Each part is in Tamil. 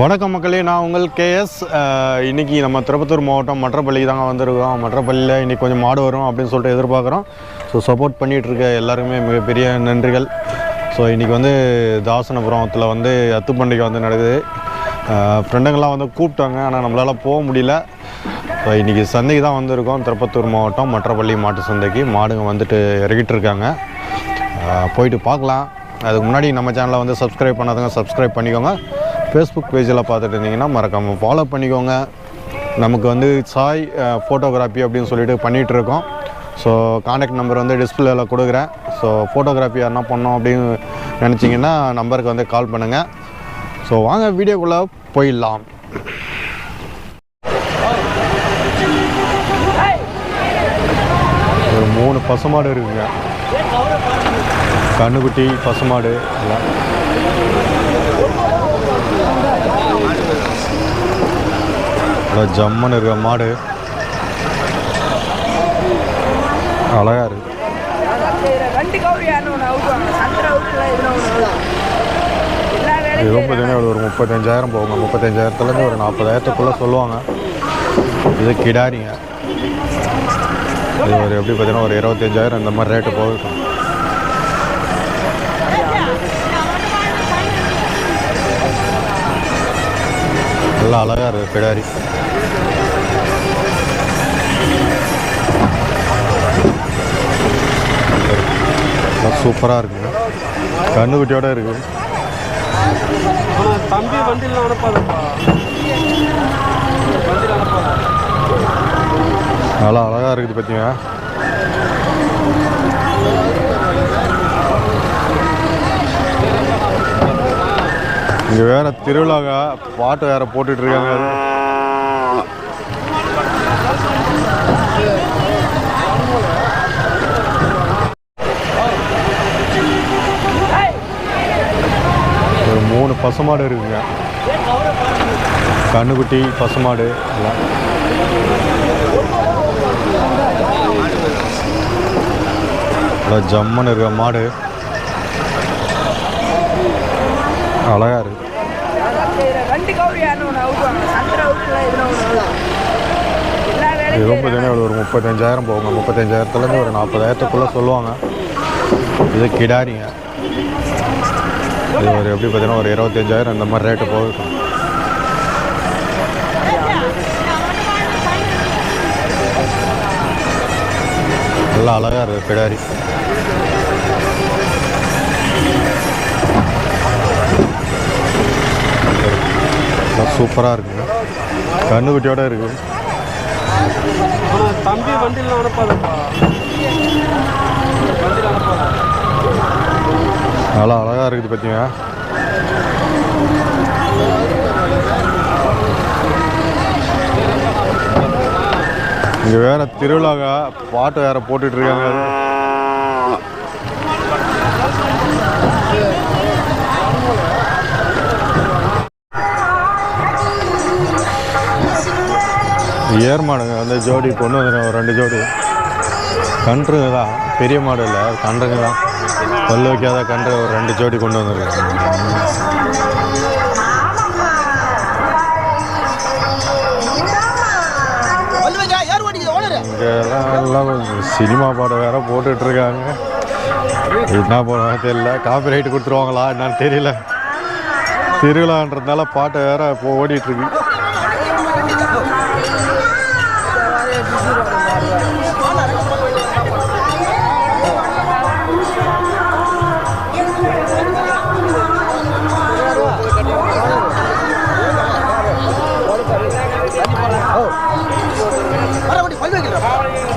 வணக்கம் மக்களே நான் உங்கள் கேஎஸ் இன்றைக்கி நம்ம திருப்பத்தூர் மாவட்டம் மற்றப்பள்ளி தாங்க வந்திருக்கோம். மற்றப்பள்ளியில் இன்றைக்கி கொஞ்சம் மாடு வரும் அப்படின்னு சொல்லிட்டு எதிர்பார்க்குறோம். ஸோ சப்போர்ட் பண்ணிகிட்ருக்க எல்லாருமே மிகப்பெரிய நன்றிகள். ஸோ இன்றைக்கி வந்து தாசனபுரத்தில் வந்து அத்து பண்டிகை வந்து நடக்குது. ஃப்ரெண்டுங்கள்லாம் வந்து கூப்பிட்டாங்க ஆனால் நம்மளால் போக முடியல. ஸோ இன்றைக்கி சந்தைக்கு தான் வந்திருக்கோம். திருப்பத்தூர் மாவட்டம் மற்றப்பள்ளி மாட்டு சந்தைக்கு. மாடுங்க வந்துட்டு இறக்கிட்டு இருக்காங்க. போயிட்டு பார்க்கலாம். அதுக்கு முன்னாடி நம்ம சேனலை வந்து சப்ஸ்கிரைப் பண்ணாதவங்க சப்ஸ்கிரைப் பண்ணிக்கோங்க. ஃபேஸ்புக் பேஜில் பார்த்துட்டு இருந்தீங்கன்னா மறக்காமல் ஃபாலோ பண்ணிக்கோங்க. நமக்கு வந்து சாய் ஃபோட்டோகிராஃபி அப்படின்னு சொல்லிட்டு பண்ணிகிட்ருக்கோம் ஸோ காண்டாக்ட் நம்பர் வந்து டிஸ்பிளேயில் கொடுக்குறேன். ஸோ ஃபோட்டோகிராஃபி என்ன பண்ணோம் அப்படின்னு நினச்சிங்கன்னா நம்பருக்கு வந்து கால் பண்ணுங்கள் ஸோ வாங்க வீடியோக்குள்ளே போயிடலாம். ஒரு மூணு பசுமாடு இருக்குங்க. கண்ணுக்குட்டி பசுமாடு எல்லாம். ஜம்மன் ஜம்முன்னு இருக்க மாடு. அழகா இருக்கு. இதுவும் பார்த்தீங்கன்னா ஒரு முப்பத்தஞ்சாயிரம் போகுங்க. முப்பத்தஞ்சாயிரத்துலேருந்து ஒரு நாற்பதாயிரத்துக்குள்ளே சொல்லுவாங்க. இது கிடாரிங்க. இது ஒரு எப்படி பார்த்தீங்கன்னா ஒரு இருபத்தஞ்சாயிரம் இந்த மாதிரி ரேட்டு போகும் நல்லா அழகாக இருக்குது கிடாரி சூப்பராக இருக்குங்க கண்ணுக்குட்டியோட இருக்குது தம்பி வண்டியில் அனுப்பாதப்பா நல்லா அழகாக இருக்குது பார்த்தீங்க இங்கே வேற திருவிழாங்க பாட்டு வேற போட்டுட்டு இருக்காங்க ஒரு மூணு பசுமாடு இருக்குங்க. கண்ணுக்குட்டி பசுமாடு எல்லாம். நல்லா ஜம்முன்னு இருக்க மாடு அழகா இருக்கு ரெண்டு கவுரி ஒன்று அவுட்டுவாங்க சந்திர அவுட்டுல இதில் அழகா இருக்கு. இது ரொம்ப தினம் ஒரு முப்பத்தஞ்சாயிரம் போகுங்க. முப்பத்தஞ்சாயிரத்துலேருந்து ஒரு நாற்பதாயிரத்துக்குள்ளே சொல்லுவாங்க. இது கிடாரிங்க. இது ஒரு எப்படி பார்த்தீங்கன்னா ஒரு இருபத்தஞ்சாயிரம் இந்த மாதிரி ரேட்டு போகும் நல்லா அழகாக இருக்குது கிடாரி. சூப்பராக இருக்குங்க கண்ணுக்குட்டியோட இருக்குது ஆனால் தம்பி வண்டியில் அனுப்பாதப்பா நல்லா அழகாக இருக்குது பார்த்தீங்க இங்கே வேற திருவிழாங்க பாட்டு வேற போட்டுட்டு ஏர் மாடுங்க. வந்து ஜோடி கொண்டு வந்துருங்க. ஒரு ரெண்டு ஜோடி. கன்றுங்க தான் பெரிய மாடு இல்லை. கன்றுங்க தான் பல்லு வைக்காத கன்று ஒரு ரெண்டு ஜோடி கொண்டு வந்துருக்காங்க இங்கெல்லாம் எல்லாம் சினிமா படம் வேற போட்டுட்டு இருக்காங்க. என்ன படம் தெரியல. காப்பி ரைட்டு கொடுத்துருவாங்களா? என்னன்னு தெரியல. திருவிழான்றதுனால பாட்டு வேற இப்போ ஓடிட்டு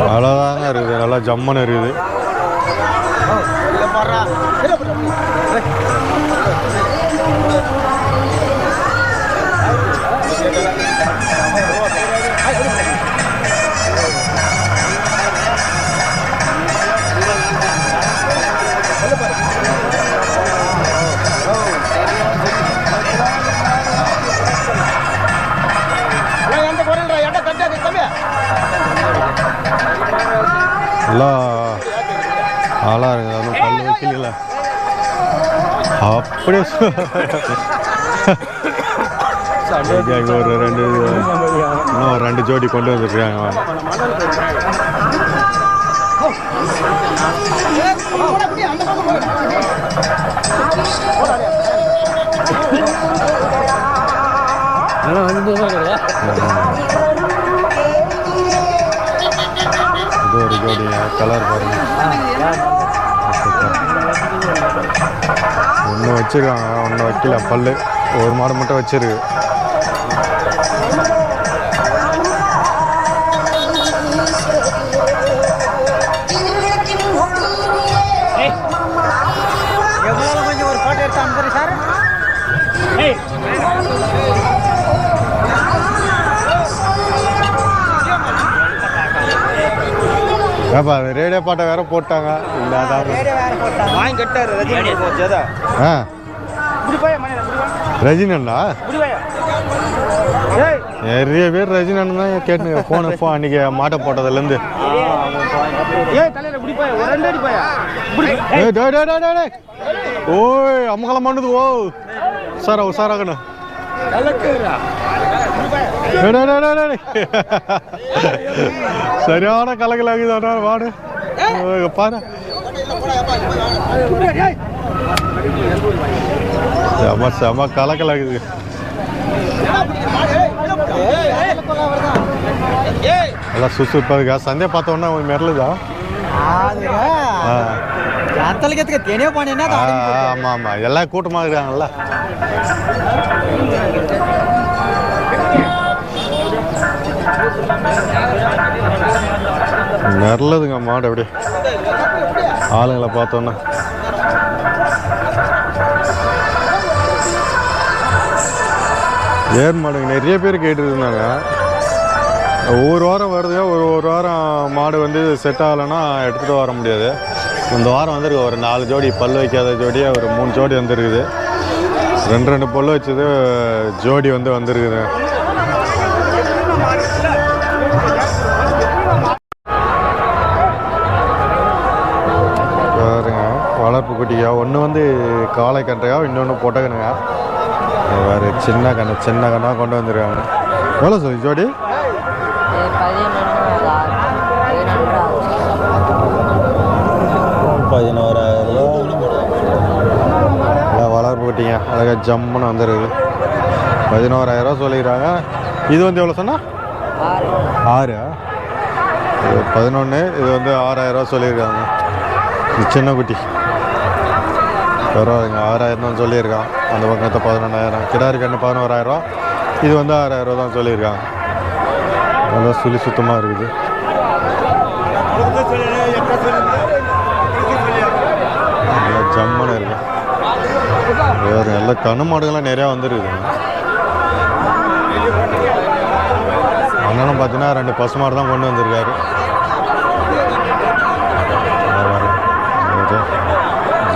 அவ்வளோதாங்க இருக்குது. நல்லா ஜம்முன்னு இருக்குது. நல்லா இருக்குது அதுவும் பல்லு வைக்கல அப்படியே ஒரு ரெண்டு இன்னும் ரெண்டு ஜோடி கொண்டு வந்துருக்காங்க. இது ஒரு ஜோடி கலர் பாருங்க. ஒன்று வச்சிருக்காங்க ஒன்று வைக்கல பல்லு. ஒரு மாடு மட்டும் வச்சிருக்கு. ஏப்பா ரேடியோ பாட்டை வேற போட்டாங்க. இல்லை அதான் வாங்கி கட்டாரு ரஜினி. போச்சதா ஆ. இப்படி போய் மணி இப்படி வா. ரஜினி? அண்ணா இப்படி போய் ஏய். நிறைய பேர் ரஜினி அண்ணன் தான் கேட்டுங்க ஃபோனு ஃபோன் அன்றைக்கி மாட்டை போட்டதுலேருந்து. ஏய் தலையில இப்படி போய் ஒரு ரெண்டு அடி போயா இப்படி ஏய் டே டே டே டே டே ஓய் அம்மகலம் பண்ணுது ஓ. சார் உஷாராகணும் சரியான கலகலாகுது வாடு ஓ, பாரு செம செம கலக்கலாகுது எல்லாம் சுசுப்பாக இருக்கா சந்தையை பார்த்த உடனே அவன் மிரளுதா ஆ அத்தலுக்கு தெனியோ பண்ணினா ஆ, ஆமா ஆமா எல்லாம் கூட்டமாக இருக்காங்கல்ல நல்லதுங்க மாடு அப்படி ஆளுங்களை பார்த்தோன்னே. ஏர் மாடுங்க நிறைய பேர் கேட்டுருந்தாங்க. ஒவ்வொரு வாரம் வருது ஒரு ஒரு வாரம் மாடு வந்து செட் ஆகலைன்னா எடுத்துகிட்டு வர முடியாது. இந்த வாரம் வந்திருக்கு ஒரு நாலு ஜோடி பல் வைக்காத ஜோடியாக ஒரு மூணு ஜோடி வந்துருக்குது. ரெண்டு ரெண்டு பல் வச்சது ஜோடி வந்து வந்திருக்குது. வளர்ப்பு ஒன்று வந்து காளை கன்றையா இன்னொன்று பொட்டக்கணுங்க வேறு சின்ன கண்ணு சின்ன கண்ணாக கொண்டு வந்துருக்காங்க. எவ்வளோ சொல்லி ஜோடி? பதினோராயிரம் நல்லா வளர்ப்பு குட்டிங்க. அழகாக ஜம்முன்னு வந்துருக்குது பதினோராயிரம் சொல்லிடுறாங்க இது வந்து எவ்வளோ சொன்னால் ஆறு. பதினொன்று இது வந்து ஆறாயிரம் சொல்லியிருக்காங்க. சின்ன குட்டி. பரவாயில்லைங்க ஆறாயிரம் தான் சொல்லியிருக்கான். அந்த பக்கத்தை பதினொன்றாயிரம் கிடாரி கண்ணு பதினோராயிரம். இது வந்து ஆறாயிரம் தான் சொல்லியிருக்கான். நல்லா சுழி சுத்தமாக இருக்குது. நல்லா ஜம்முன்னு இருக்கு. வேறு எல்லா கண்ணு மாடுகள்லாம் நிறையா வந்துருக்குதுங்க அண்ணனும் பார்த்தீங்கன்னா ரெண்டு பசு மாடு தான் கொண்டு வந்திருக்காரு.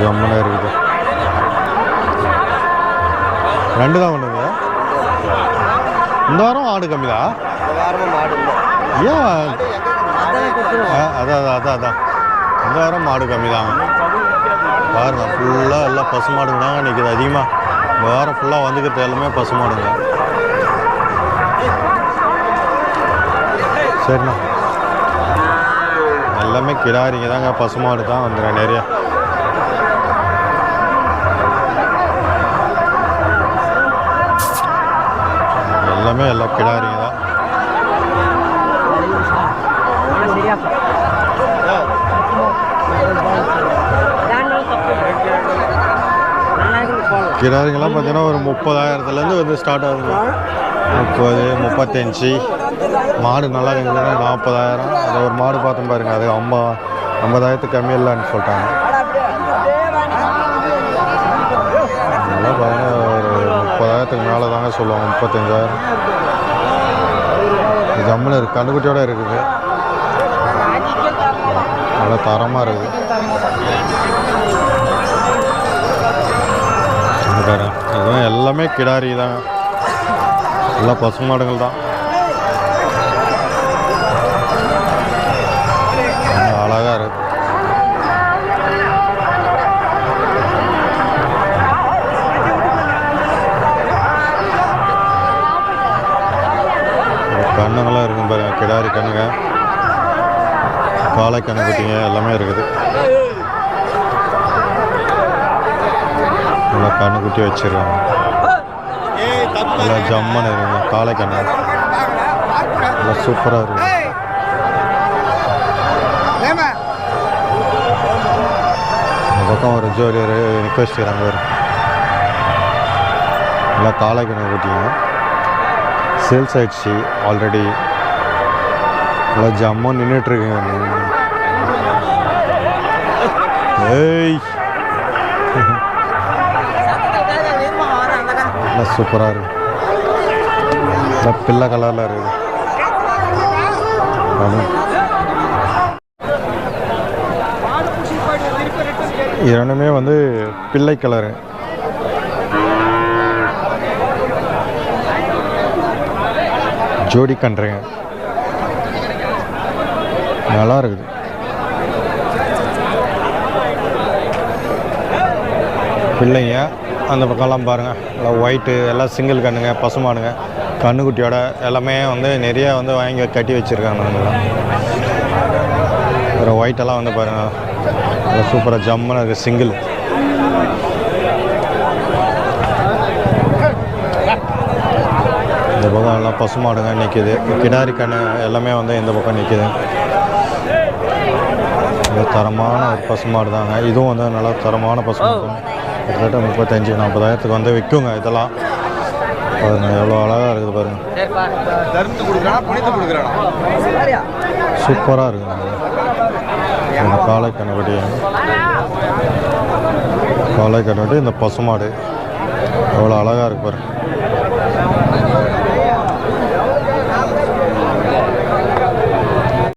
ஜம்முன்னு இருக்குது. ரெண்டு தான் கொண்டு இந்த வாரம் ஆடு கம்மி தான் ஏன் அதான் அதான் அதான் அதான். இந்த வாரம் மாடு கம்மி தான் பாருங்க ஃபுல்லாக எல்லாம் பசு மாடுங்க தாங்க நிற்கிது அதிகமாக இந்த வாரம் ஃபுல்லாக வந்துக்கிறது எல்லாமே பசு மாடுங்க. சரிண்ணா. எல்லாமே கிடாரிங்க தாங்க பசு மாடு தான் வந்துடுறேன் நிறையா. எல்லாமே எல்லாம் கிடாரிங்க தான். கிடாரிங்கெல்லாம் பார்த்தீங்கன்னா ஒரு முப்பதாயிரத்துலேருந்து வந்து ஸ்டார்ட் ஆகுது. முப்பது முப்பத்தஞ்சு. மாடு நல்லா இருந்ததுன்னா நாற்பதாயிரம். அது ஒரு மாடு பார்த்தோம் பாருங்க அது ஐம்பா ஐம்பதாயிரத்துக்கு கம்மி இல்லைன்னு சொல்லிட்டாங்க. நல்லா பார்த்தீங்கன்னா முப்பதாயிரத்துக்கு மேலே தாங்க சொல்லுவாங்க முப்பத்தஞ்சாயிரம். ஜம்முன்னு இருக்குது கண்டுக்குட்டியோட இருக்குது. நல்லா தரமாக இருக்குது இங்க இதுதான் எல்லாமே கிடாரி தான். எல்லாம் பசு மாடுகள் தான். கண்ணுக்குட்டிங்க எல்லாமே இருக்குது. நல்லா கண்ணுக்குட்டி வச்சிருக்காங்க. நல்லா ஜம்மன் இருக்குங்க காளை கண்ணு. நல்லா சூப்பராக இருக்குது பக்கம் ஒரு ஜோடி ரிக்வெஸ்ட் வச்சுக்கிறாங்க ஒரு நல்லா காளை கண்ணு குட்டிங்க. சேல்ஸ் ஆயிடுச்சு ஆல்ரெடி நல்லா ஜம்முன்னு நின்றுட்டுருக்குங்க ஏய். நல்லா சூப்பராக இருக்கு. நல்லா பிள்ளை கலரில் இருக்குது இரண்டுமே வந்து பிள்ளை கலரு. ஜோடி கன்றுங்க. நல்லா இருக்குது. பிள்ளைங்க அந்த பக்கம்லாம் பாருங்கள் எல்லாம் ஒயிட்டு எல்லாம் சிங்கிள் கண்ணுங்க பசுமானுங்க கண்ணுக்குட்டியோட எல்லாமே வந்து நிறைய வந்து வாங்கி கட்டி வச்சுருக்காங்க அப்புறம் வேறு ஒயிட்டெல்லாம் வந்து பாருங்கள் சூப்பராக ஜம்முன்னு இருக்குது சிங்கிள் இந்த பக்கம் எல்லாம் பசுமாடுங்க நிற்கிது கிடாரி கண்ணு எல்லாமே வந்து இந்த பக்கம் நிற்கிது தரமான ஒரு பசுமாடு தாங்க. இதுவும் வந்து நல்லா தரமான பசுமாடு. தான் கிட்டத்தட்ட முப்பத்தஞ்சு நாற்பதாயிரத்துக்கு வந்து விற்குங்க இதெல்லாம். பாருங்க எவ்வளோ அழகாக இருக்குது பாருங்க. சூப்பராக இருக்குங்க. காளை கண்ணுக்குட்டி காளை கண்ணுக்குட்டி இந்த பசுமாடு எவ்வளோ அழகாக இருக்கு பாருங்க.